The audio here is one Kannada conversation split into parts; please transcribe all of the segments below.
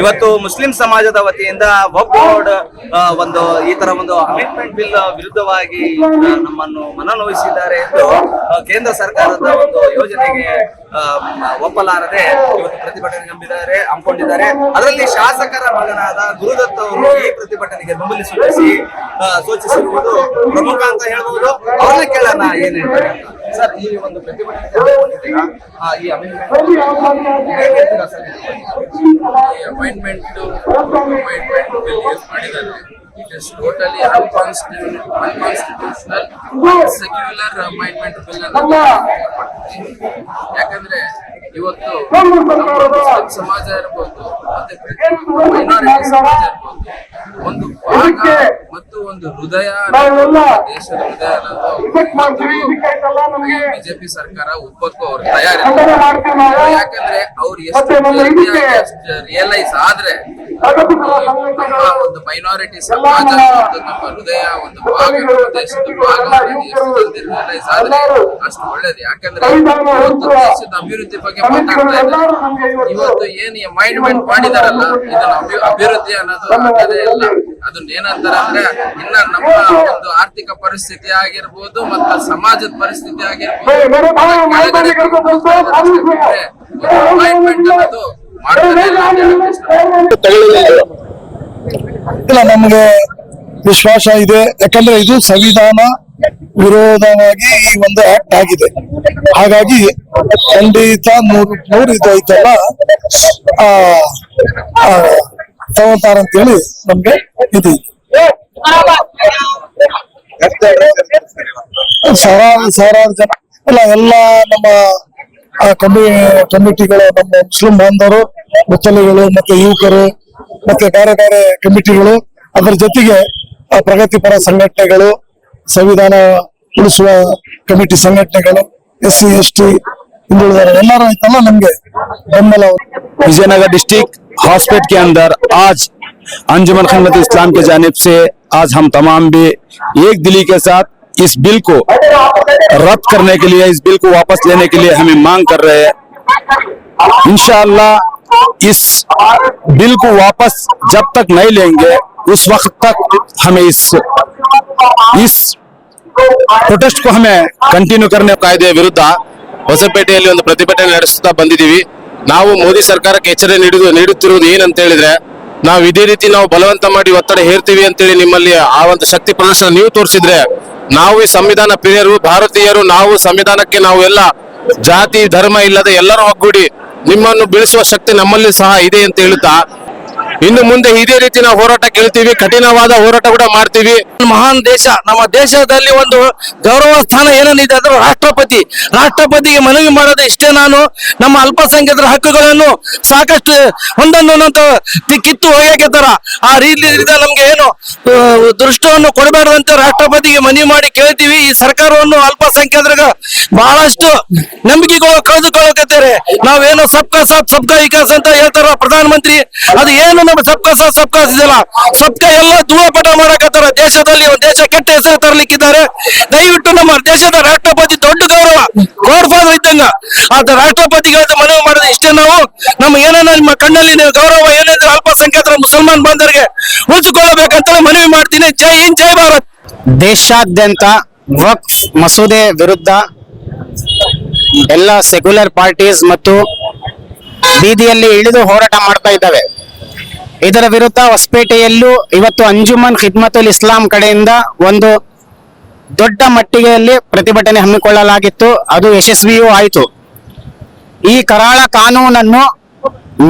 ಇವತ್ತು ಮುಸ್ಲಿಂ ಸಮಾಜದ ವತಿಯಿಂದ ಒಂದು, ಈ ತರ ಒಂದು ಅಮೆಂಡ್ಮೆಂಟ್ ಬಿಲ್ ವಿರುದ್ಧವಾಗಿ ನಮ್ಮನ್ನು ಮನನೋಯಿಸಿದ್ದಾರೆ ಎಂದು ಕೇಂದ್ರ ಸರ್ಕಾರದ ಒಂದು ಯೋಜನೆಗೆ ಒಪ್ಪಲಾರದೆ ಇವತ್ತು ಪ್ರತಿಭಟನೆ ನಂಬಿದ್ದಾರೆ, ಹಮ್ಮಿಕೊಂಡಿದ್ದಾರೆ ಅದರಲ್ಲಿ ಶಾಸಕರ ಮಗನಾದ ಗುರುದತ್ ಅವರು ಈ ಪ್ರತಿಭಟನೆಗೆ ಬೆಂಬಲ ಸೂಚಿಸಿ ಸೂಚಿಸಿರುವುದು ಪ್ರಮುಖ ಅಂತ ಹೇಳಬಹುದು ಅವ್ರನ್ನ ಕೇಳೋಣ, ಏನ್ ಹೇಳ್ತಾರೆ. ಸರ್ ಈ ಒಂದು ಪ್ರತಿಭಟನೆ ಈ ಅಮೆಂಡ್ಮೆಂಟ್ ಅಪಾಯಿಂಟ್ಮೆಂಟ್ ಅಪಾಯಿಂಟ್ಮೆಂಟ್ ಮಾಡಿದ್ದಾರೆ. It is totally unconstitutional secular appointment bill ಅನ್ನು ಯಾಕಂದ್ರೆ ಇವತ್ತು ಮುಸ್ಲಿಂ ಸಮಾಜ ಇರ್ಬೋದು ಮತ್ತೆ ಮೈನಾರಿಟಿ ಸಮಾಜ ಇರ್ಬೋದು ಒಂದು ಭಾಗ ಮತ್ತು ಒಂದು ಹೃದಯ ದೇಶದ ಹೃದಯ ಅನ್ನೋದು ಬಿಜೆಪಿ ಸರ್ಕಾರ ಒಪ್ಪಕ್ಕೂ ಅವ್ರು ತಯಾರಿ ಯಾಕಂದ್ರೆ ಅವ್ರು ಎಷ್ಟು ರಿಯಲೈಸ್ ಆದ್ರೆ ಒಂದು ಮೈನಾರಿಟಿ ಸಮಾಜ ನಮ್ಮ ಹೃದಯ ಒಂದು ಭಾಗ ದೇಶದ ಭಾಗ ರಿಯಲೈಸ್ ಆದ್ರೆ ಅಷ್ಟು ಒಳ್ಳೇದು. ಯಾಕಂದ್ರೆ ಇವತ್ತು ದೇಶದ ಅಭಿವೃದ್ಧಿ ಬಗ್ಗೆ ಮಾತಾಡ್ತಾ ಇದ್ದಾರೆ ಇವತ್ತು ಏನ್ ಅಮೈಂಡ್ಮೆಂಟ್ ಮಾಡಿದಾರಲ್ಲ ಇದನ್ನ ಅಭಿ- ಅಭಿವೃದ್ಧಿ ಅನ್ನೋದು ಆಗದೇ ಇಲ್ಲ. ಅದನ್ನ ಏನಂತಾರೆ ಅಂದ್ರೆ ಇನ್ನ ನಮ್ಮ ಒಂದು ಆರ್ಥಿಕ ಪರಿಸ್ಥಿತಿ ಆಗಿರ್ಬೋದು ಮತ್ತೆ ಸಮಾಜದ ಪರಿಸ್ಥಿತಿ ಆಗಿರ್ಬೋದು ಇಲ್ಲ ನಮಗೆ ವಿಶ್ವಾಸ ಇದೆ. ಯಾಕಂದ್ರೆ ಇದು ಸಂವಿಧಾನ ವಿರೋಧವಾಗಿ ಈ ಒಂದು ಆಕ್ಟ್ ಆಗಿದೆ. ಹಾಗಾಗಿ ಖಂಡಿತ ನೂರು ನೂರು ಇದು ತಗೋತಾರಂತ ಹೇಳಿ ನಮ್ಗೆ ಇದು. ಸಾವಿರಾರು ಸಾವಿರಾರು ಜನ. ಇಲ್ಲ ಎಲ್ಲ ನಮ್ಮ ಕಮಿ ಕಮಿಟಿಗಳು ನಮ್ಮ ಮುಸ್ಲಿಂ ಬಾಂಧವರು ಮುಚ್ಚಲಿಗಳು ಮತ್ತೆ ಯುವಕರು, ಮತ್ತೆ ಬೇರೆ ಬೇರೆ ಕಮಿಟಿಗಳು ಅದರ ಜೊತೆಗೆ ಪ್ರಗತಿಪರ ಸಂಘಟನೆಗಳು, ಸಂವಿಧಾನ ಉಳಿಸುವ ಕಮಿಟಿ ಸಂಘಟನೆಗಳು ಎಸ್ ಸಿ ಎಸ್ ಟಿ ಹಿಂದುಳಿದ ಎಲ್ಲರೂ ಆಯ್ತಲ್ಲ ನಮ್ಗೆ? ಬೆಂಬಲ. ವಿಜಯನಗರ ಡಿಸ್ಟಿಕ್ हॉस्पिटल के अंदर आज अंजुमन खिदमत इस्लाम की जानिब से आज हम तमाम भी एक दिली के साथ इस बिल को रद्द करने के लिए इस बिल को वापस लेने के लिए हमें मांग कर रहे हैं इंशाअल्लाह इस बिल को वापस जब तक नहीं लेंगे उस वक्त तक हमें इस इस ಪ್ರೊಟೆಸ್ಟ್ को हमें ಕಂಟಿನ್ಯೂ करने ಕಾಯ್ದೆಯ ವಿರುದ್ಧ ಹೊಸಪೇಟೆಯಲ್ಲಿ ಒಂದು ಪ್ರತಿಭಟನೆ ನಡೆಸುತ್ತಾ ಬಂದಿದ್ದೀವಿ ನಾವು ಮೋದಿ ಸರ್ಕಾರಕ್ಕೆ ಎಚ್ಚರಿ ನೀಡುವುದು ನೀಡುತ್ತಿರುವುದು ಏನಂತ ಹೇಳಿದ್ರೆ ನಾವು ಇದೇ ರೀತಿ ನಾವು ಬಲವಂತ ಮಾಡಿ ಒತ್ತಡ ಹೇರ್ತೀವಿ ಅಂತೇಳಿ ನಿಮ್ಮಲ್ಲಿ ಆ ಒಂದು ಶಕ್ತಿ ಪ್ರದರ್ಶನ ನೀವು ತೋರಿಸಿದ್ರೆ, ನಾವು ಈ ಸಂವಿಧಾನ ಪ್ರಿಯರು, ಭಾರತೀಯರು, ನಾವು ಸಂವಿಧಾನಕ್ಕೆ ನಾವು ಎಲ್ಲ ಜಾತಿ, ಧರ್ಮ ಇಲ್ಲದೆ ಎಲ್ಲರೂ ಒಗ್ಗೂಡಿ ನಿಮ್ಮನ್ನು ಬೀಳಿಸುವ ಶಕ್ತಿ ನಮ್ಮಲ್ಲಿ ಸಹ ಇದೆ ಅಂತ ಹೇಳುತ್ತಾ ಇನ್ನು ಮುಂದೆ ಇದೇ ರೀತಿ ನಾವು ಹೋರಾಟ ಕೇಳ್ತೀವಿ, ಕಠಿಣವಾದ ಹೋರಾಟ ಕೂಡ ಮಾಡ್ತೀವಿ. ಮಹಾನ್ ದೇಶ, ನಮ್ಮ ದೇಶದಲ್ಲಿ ಒಂದು ಗೌರವ ಸ್ಥಾನ ಏನೇನಿದೆ ಅಂದ್ರೆ ರಾಷ್ಟ್ರಪತಿ. ರಾಷ್ಟ್ರಪತಿಗೆ ಮನವಿ ಮಾಡೋದು ಇಷ್ಟೇ ನಾನು. ನಮ್ಮ ಅಲ್ಪಸಂಖ್ಯಾತರ ಹಕ್ಕುಗಳನ್ನು ಸಾಕಷ್ಟು ಒಂದೊಂದೊಂದು ಕಿತ್ತು ತರ ಆ ರೀತಿಯಿಂದ ನಮ್ಗೆ ಏನು ದೃಷ್ಟವನ್ನು ಅಂತ ರಾಷ್ಟ್ರಪತಿಗೆ ಮನವಿ ಮಾಡಿ ಕೇಳ್ತೀವಿ. ಈ ಸರ್ಕಾರವನ್ನು ಅಲ್ಪಸಂಖ್ಯಾತರ ಬಹಳಷ್ಟು ನಂಬಿಕೆಗಳು ಕಳೆದುಕೊಳ್ಳಕತ್ತಾರೆ. ನಾವೇನು ಸಬ್ಕಾ ಸಬ್ ಸಬ್ಕಾ ವಿಕಾಸ್ ಅಂತ ಹೇಳ್ತಾರ ಪ್ರಧಾನಮಂತ್ರಿ, ಅದು ಏನು ನಮ್ಮ ಸಬ್ಕಾ ಸಾಥ್ ಸಬ್ಕಾ ಇದೆಯಲ್ಲ ಸಬ್ಕಾ ಎಲ್ಲ ಧೂಳಪಟ ಮಾಡಕತ್ತಾರ. ದೇಶದಲ್ಲಿ ಒಂದು ದೇಶ ಕೆಟ್ಟ ಹೆಸರು ತರಲಿಕ್ಕಿದ್ದಾರೆ. ದಯವಿಟ್ಟು ನಮ್ಮ ದೇಶದ ರಾಷ್ಟ್ರಪತಿ ದೊಡ್ಡ ಗೌರವ. ಗಾಡ್ ಫಾದರ್ ಇದ್ದಂಗ ಆದ ರಾಷ್ಟ್ರಪತಿಗಳ ಮನವಿ ಮಾಡಿದ ಇಷ್ಟೇ ನಾವು. ನಮ್ಮ ಏನೇನ ನಿಮ್ಮ ಕಣ್ಣಲ್ಲಿ ನೀವು ಗೌರವ ಏನಿದ್ರೆ ಅಲ್ಪಸಂಖ್ಯಾತರ ಮುಸಲ್ಮಾನ್ ಬಾಂಧವರಿಗೆ ಉಳಿಸಿಕೊಳ್ಳಬೇಕಂತ ಮನವಿ ಮಾಡ್ತೀನಿ. ಜೈ ಹಿಂದ್, ಜೈ ಭಾರತ್. ದೇಶಾದ್ಯಂತ ವಕ್ಫ್ ಮಸೂದೆ ವಿರುದ್ಧ ಎಲ್ಲ ಸೆಕ್ಯುಲರ್ ಪಾರ್ಟೀಸ್ ಮತ್ತು ಬೀದಿಯಲ್ಲಿ ಇಳಿದು ಹೋರಾಟ ಮಾಡ್ತಾ ಇದ್ದಾವೆ. ಇದರ ವಿರುದ್ಧ ಹೊಸಪೇಟೆಯಲ್ಲೂ ಇವತ್ತು ಅಂಜುಮನ್ ಖಿದ್ಮತುಲ್ ಇಸ್ಲಾಂ ಕಡೆಯಿಂದ ಒಂದು ದೊಡ್ಡ ಮಟ್ಟಿಗೆಯಲ್ಲಿ ಪ್ರತಿಭಟನೆ ಹಮ್ಮಿಕೊಳ್ಳಲಾಗಿತ್ತು. ಅದು ಯಶಸ್ವಿಯೂ ಆಯಿತು. ಈ ಕರಾಳ ಕಾನೂನನ್ನು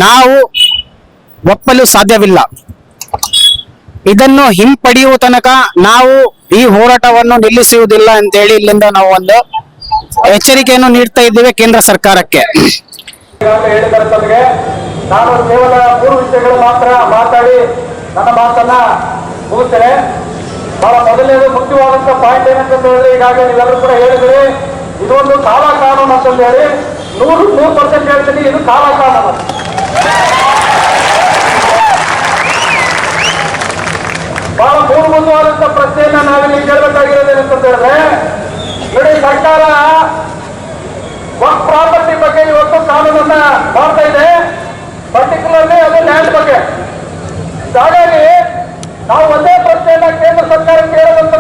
ನಾವು ಒಪ್ಪಲು ಸಾಧ್ಯವಿಲ್ಲ. ಇದನ್ನು ಹಿಂಪಡೆಯುವ ತನಕ ನಾವು ಈ ಹೋರಾಟವನ್ನು ನಿಲ್ಲಿಸುವುದಿಲ್ಲ ಅಂತೇಳಿ ಇಲ್ಲಿಂದ ನಾವು ಒಂದು ಎಚ್ಚರಿಕೆಯನ್ನು ನೀಡ್ತಾ ಇದ್ದೇವೆ ಕೇಂದ್ರ ಸರ್ಕಾರಕ್ಕೆ. ನಾನು ಕೇವಲ ಮೂರು ವಿಷಯಗಳು ಮಾತ್ರ ಮಾತಾಡಿ ನನ್ನ ಮಾತನ್ನ ಮುಗಿಸ್ತೇನೆ. ಬಹಳ ಮೊದಲನೇದು ಮುಖ್ಯವಾದಂತಹ ಪಾಯಿಂಟ್ ಏನಂತ ಹೇಳಿದ್ರೆ ಈಗಾಗಲೇ ನೀವೆಲ್ಲರೂ ಕೂಡ ಹೇಳಿದ್ರಿ. ಇದೊಂದು ಕಾಲ ಕಾನೂನು ಅಂತ ಹೇಳಿ ನೂರು ನೂರು ಪರ್ಸೆಂಟ್ ಹೇಳ್ತೀನಿ, ಇದು ಕಾಲ ಕಾನೂನು ನಾವು ಒಂದೇ ಪ್ರಶ್ನೆಯನ್ನ ಕೇಂದ್ರ ಸರ್ಕಾರ ಕೇಳುವಂತ